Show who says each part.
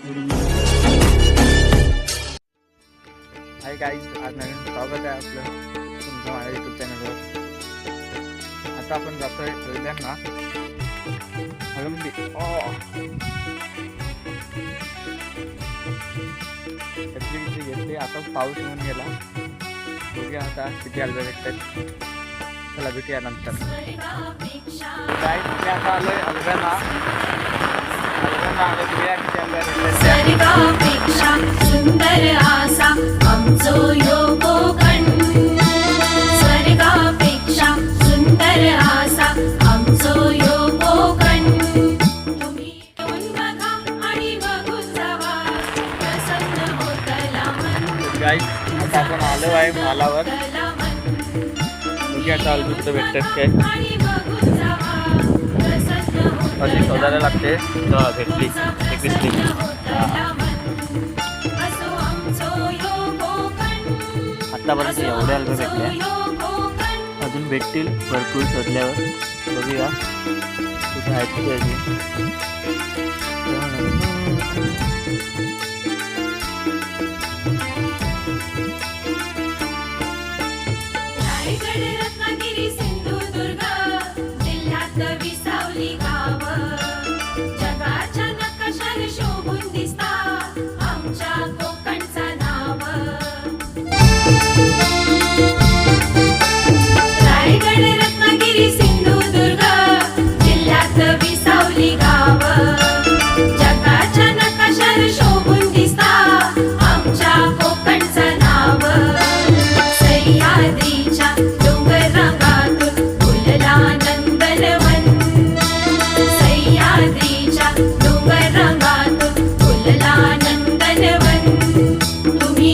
Speaker 1: हाय काही आज नवीन स्वागत आहे आपलं तुमचं माझ्या युट्यूब चॅनलवर आता आपण जातोय हळद्यांना. हळंबी ओ oh. त्यातली किती घेतली? आता पाऊस येऊन गेला. बघूया आता किती आलं भेटतात चला भेटूया नंतर. काय आता आलोय हलव्याला हलव्याला आलो
Speaker 2: सुंदर आसा आमचो यो कोकण सुंदर आसा आमचो यो कोकण तुम्ही येऊन बघा आणि बघून जावा प्रसन्न होतला मन
Speaker 1: गाईस आता आपण आलो आहे मालावर.
Speaker 2: होतला
Speaker 1: बघूया आता भेटतात काय. अशी शोधायला लागते. भेटली.
Speaker 2: एकवीस तीन
Speaker 1: आत्तापर्यंत एवढे अल्बम भेटले. अजून भेटतील भरपूर शोधल्यावर. बघूया. कुठे आहेत बनवन तुम्ही